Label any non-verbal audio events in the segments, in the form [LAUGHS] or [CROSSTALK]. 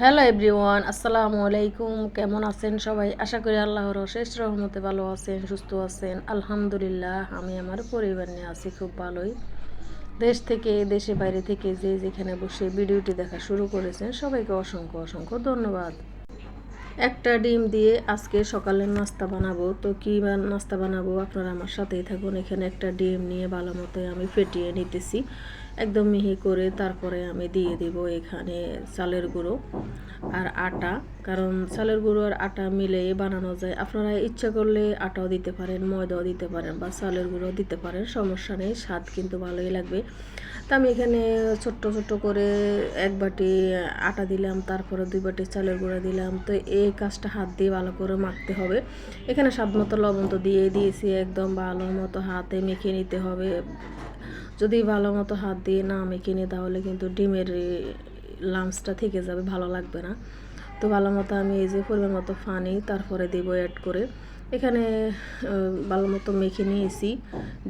Hello everyone আসসালামু আলাইকুম কেমন আছেন সবাই? আশা করি আল্লাহর শেষ রহমতে ভালো আছেন, সুস্থ আছেন। আলহামদুলিল্লাহ, আমি আমার পরিবার নিয়ে আছি খুব ভালোই। দেশ থেকে, দেশে বাইরে থেকে যে যেখানে বসে ভিডিওটি দেখা শুরু করেছেন, সবাইকে অসংখ্য অসংখ্য ধন্যবাদ। একটা ডিম দিয়ে আজকে সকালের নাস্তা বানাবো। তো কী নাস্তা বানাবো? আপনারা আমার সাথেই থাকুন। এখানে একটা ডিম নিয়ে ভালো মতো আমি ফেটিয়ে নিতেছি। একদম মিহি করে তারপরে আমি দিয়ে দিব এখানে চালের গুঁড়ো আর আটা। কারণ চালের গুঁড়ো আর আটা মিলে বানানো যায়। আপনারা ইচ্ছা করলে আটাও দিতে পারেন, ময়দাও দিতে পারেন বা চালের গুঁড়ো দিতে পারেন, সমস্যা নেই, স্বাদ কিন্তু ভালোই লাগবে। তো আমি এখানে ছোট্ট ছোট্ট করে এক বাটি আটা দিলাম, তারপরে দুই বাটি চালের গুঁড়ো দিলাম। তো এই কাজটা হাত দিয়ে ভালো করে মাখতে হবে। এখানে স্বাদ মতো লবণ তো দিয়ে দিয়েছি, একদম ভালো মতো হাতে মেখে নিতে হবে। যদি ভালো মতো হাত দিয়ে না মেখে নিই, তাহলে কিন্তু ডিমের লামসটা থেকে যাবে, ভালো লাগবে না। তো ভালো মতো আমি এই যে পরিমাণ মতো পানি তারপরে দেবো অ্যাড করে। এখানে ভালো মতো মেখে নিয়েছি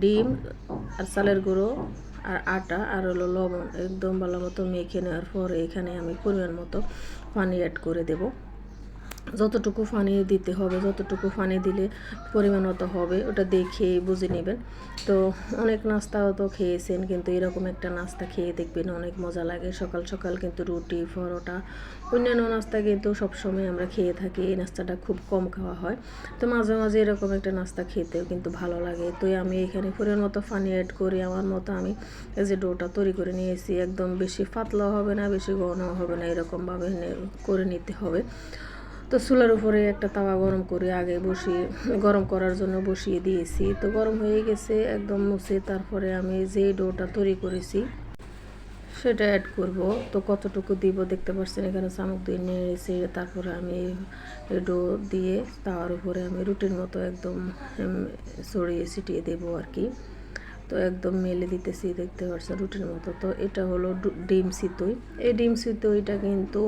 ডিম আর চালের গুঁড়ো আর আটা আর হলো লবণ। একদম ভালো মতো মেখে নেওয়ার পরে এখানে আমি পরিমাণ মতো পানি অ্যাড করে দেবো। যতটুকু পানি দিতে হবে, যতটুকু পানি দিলে পরিমাণ হবে, ওটা দেখে বুঝে নেবেন। তো অনেক নাস্তাও তো খেয়েছেন, কিন্তু এরকম একটা নাস্তা খেয়ে দেখবেন অনেক মজা লাগে। সকাল সকাল কিন্তু রুটি, পরোটা, অন্যান্য নাস্তা কিন্তু সবসময় আমরা খেয়ে থাকি। এই নাস্তাটা খুব কম খাওয়া হয়। তো মাঝে মাঝে এরকম একটা নাস্তা খেতেও কিন্তু ভালো লাগে। তো আমি এখানে পরিমাণ মতো পানি অ্যাড করি। আমার মতো আমি এই যে ডোটা তৈরি করে নিয়েছি, একদম বেশি পাতলাও হবে না, বেশি ঘনও হবে না, এরকমভাবে করে নিতে হবে। তো চুলার উপরে একটা তাওয়া গরম করে আগে বসিয়ে, গরম করার জন্য বসিয়ে দিয়েছি। তো গরম হয়ে গেছে, একদম মুছে তারপরে আমি যে ডোটা তৈরি করেছি, সেটা অ্যাড করব। তো কতটুকু দিব দেখতে পাচ্ছেন এখানে চামচ দিয়ে নিয়েছি। তারপরে আমি ডো দিয়ে তাওয়ার উপরে আমি রুটির মতো একদম ছড়িয়ে ছিটিয়ে দেবো আর কি। তো একদম মেলে দিতেছি দেখতে পাচ্ছেন রুটির মতো। তো এটা হলো ডিম সিতই। এই ডিম সিতুইটা কিন্তু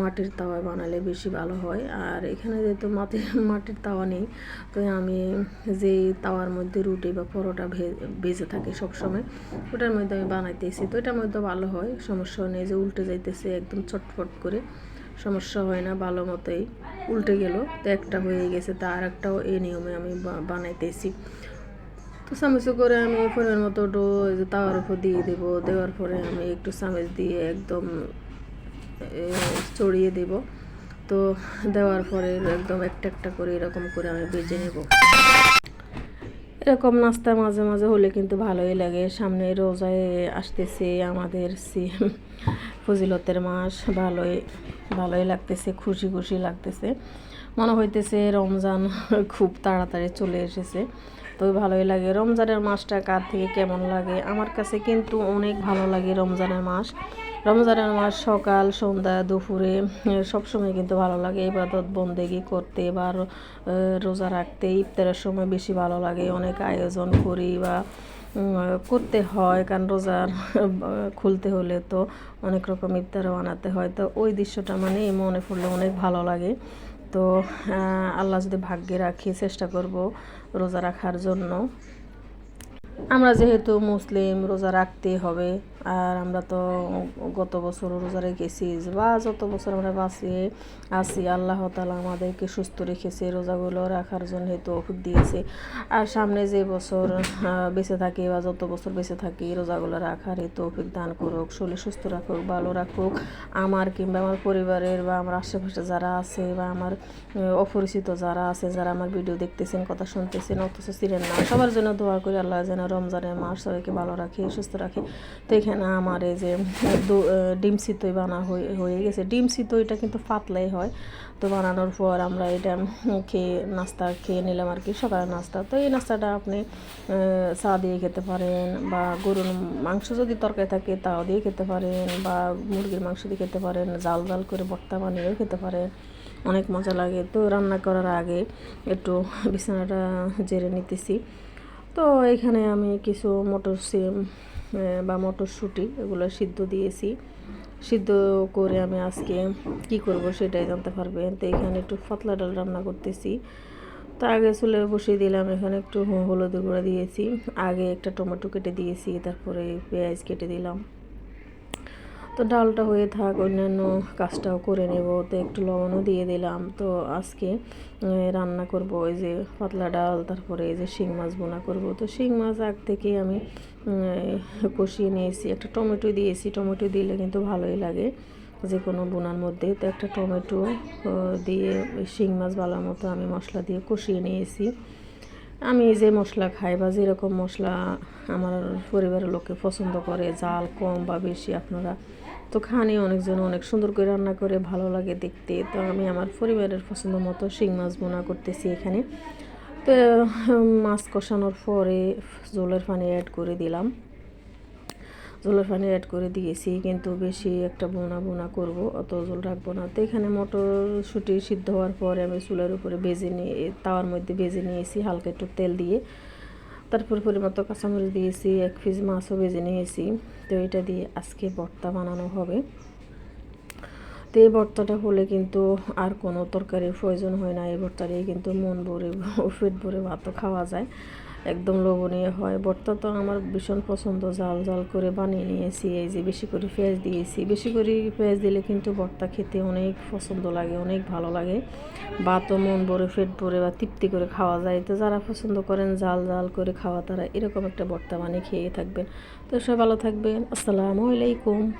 মাটির তাওয়ায় বানালে বেশি ভালো হয়। আর এখানে যেহেতু মাটির মাটির তাওয়া নেই, তো আমি যে তাওয়ার মধ্যে রুটি বা পরোটা ভেজে থাকে সবসময়, ওটার মধ্যে আমি বানাইতেছি। তো এটার মধ্যে ভালো হয়, সমস্যা নেই যে উল্টে যাইতেছে একদম চটফট করে, সমস্যা হয় না, ভালো মতোই উল্টে গেল। তো একটা হয়ে গেছে, তা আর একটাও এই নিয়মে আমি বানাইতেছি। তো চামচে করে আমি পরিমাণ মতো ডো তাওয়ার উপর দিয়ে দেবো, দেওয়ার পরে আমি একটু চামচ দিয়ে একদম চড়িয়ে দেব। তো দেওয়ার পরে একদম একটা একটা করে এরকম করে আমি বেজে নেব। এরকম নাস্তা মাঝে মাঝে হলে কিন্তু ভালোই লাগে। সামনে রোজায় আসতেছে আমাদের সি- ফজিলতের মাস, ভালোই। ভালোই লাগতেছে, খুশি খুশি লাগতেছে। মনে হইতেছে রমজান [LAUGHS] খুব তাড়াতাড়ি চলে এসেছে। তো ভালোই লাগে, রমজানের মাসটা কার থেকে কেমন লাগে? আমার কাছে কিন্তু অনেক ভালো লাগে রমজানের মাস। রমজানের মাস সকাল, সন্ধ্যা, দুপুরে সবসময় কিন্তু ভালো লাগে। ইবাদত, বন্দেগি করতে বা রোজা রাখতে ইফতারের সময় বেশি ভালো লাগে। অনেক আয়োজন করি বা করতে হয়, কারণ রোজার খুলতে হলে তো অনেক রকম ইফতারও বানাতে হয়। তো ওই দৃশ্যটা মানে মনে পড়লে অনেক ভালো লাগে। তো আল্লাহ যদি ভাগ্যে রাখি, চেষ্টা করব রোজা রাখার জন্য। আমরা যেহেতু মুসলিম, রোজা রাখতে হবে। আর আমরা তো গত বছর রোজা রেখেছি, বা যত বছর আমরা বাঁচিয়ে আছি, আল্লাহ তালা আমাদেরকে সুস্থ রেখেছে, রোজাগুলো রাখার জন্য তৌফিক দিয়েছে। আর সামনে যে বছর বেঁচে থাকি বা যত বছর বেঁচে থাকি, রোজাগুলো রাখার এই তৌফিক দান করুক, শরীর সুস্থ রাখুক, ভালো রাখুক। আমার কিংবা আমার পরিবারের বা আমার আশেপাশে যারা আছে বা আমার অপরিচিত যারা আছে, যারা আমার ভিডিও দেখতেছেন, কথা শুনতেছেন, অথচ ছিলেন না, সবার জন্য দোয়া করি, আল্লাহ যেন রমজানের মাস সবাইকে ভালো রাখে, সুস্থ রাখে। তো এখানে আমার এই যে ডিম সিতই বানা হয়ে হয়ে গেছে। ডিম সিতইটা কিন্তু পাতলাই হয়। তো বানানোর পর আমরা এটা খেয়ে, নাস্তা খেয়ে নিলাম আর কি, সকালের নাস্তা। তো এই নাস্তাটা আপনি চা দিয়ে খেতে পারেন বা গরুর মাংস যদি তরকারি থাকে তাও দিয়ে খেতে পারেন বা মুরগির মাংস দিয়ে খেতে পারেন, জাল জাল করে ভর্তা বানিয়েও খেতে পারেন। অনেক মজা লাগে। তো রান্না করার আগে একটু বিছানাটা জেরে নিতেছি। তো এখানে আমি কিছু মটর সিম বা মটরশুঁটি, এগুলো সিদ্ধ দিয়েছি। সিদ্ধ করে আমি আজকে কি করব সেটাই জানতে পারবেন। তো এখানে একটু পাতলা ডাল রান্না করতেছি। তো আগে চুলে বসিয়ে দিলাম, এখানে একটু হলুদ গুঁড়া দিয়েছি। আগে একটা টমেটো কেটে দিয়েছি, তারপরে পেঁয়াজ কেটে দিলাম। তো ডালটা হয়ে থাক, অন্যান্য কাজটাও করে নেব। তো একটু লবণও দিয়ে দিলাম। তো আজকে রান্না করব ওই যে পাতলা ডাল, তারপরে এই যে শিং মাছ বোনা করব। তো শিং মাছ আগ থেকে আমি কষিয়ে নিয়েছি। একটা টমেটো দিয়েছি। টমেটো দিলে কিন্তু ভালোই লাগে যে কোনো বোনার মধ্যে। তো একটা টমেটো দিয়ে শিং মাছ ভালো মতো আমি মশলা দিয়ে কষিয়ে নিয়েছি। আমি যে মশলা খাই বা যেরকম মশলা আমার পরিবারের লোকে পছন্দ করে, জাল কম বা বেশি আপনারা তো খানি অনেকজন অনেক সুন্দর করে রান্না করে, ভালো লাগে দেখতে। তো আমি আমার পরিবারের পছন্দ মতো শিং মাছ বোনা করতেছি এখানে। তো মাছ কষানোর পরে জলের পানি অ্যাড করে দিলাম। জলের পানি অ্যাড করে দিয়েছি, কিন্তু বেশি একটা বোনা বোনা করব, অত জল রাখব না। তো এখানে মটরশুঁটি সিদ্ধ হওয়ার পরে আমি চুলার উপরে বেজে নিয়ে তাওয়ার মধ্যে বেজে নিয়েছি হালকা একটু তেল দিয়ে। তারপর পরিমতো কাঁচামরিচ দিয়েছি, এক পিস মাছও বেজে নিয়েছি। তো এটা দিয়ে আজকে ভর্তা বানানো হবে। তো ভর্তাটা হলে কিন্তু আর কোনো তরকারির প্রয়োজন হয় না। এই ভর্তা দিয়ে কিন্তু মন ভরে, পেট ভরে ভাতও খাওয়া যায়। একদম লোভনীয় হয়। ভর্তা তো আমার ভীষণ পছন্দ। জাল জাল করে বানিয়ে নিয়েছি। এই যে বেশি করে পেঁয়াজ দিয়েছি। বেশি করে পেঁয়াজ দিলে কিন্তু ভর্তা খেতে অনেক পছন্দ লাগে, অনেক ভালো লাগে। ভাতও মন ভরে, পেট ভরে বা তৃপ্তি করে খাওয়া যায়। তো যারা পছন্দ করেন জাল জাল করে খাওয়া, তারা এরকম একটা ভর্তা বানিয়ে খেয়ে থাকবেন। তো সবাই ভালো থাকবেন। আসসালামু আলাইকুম।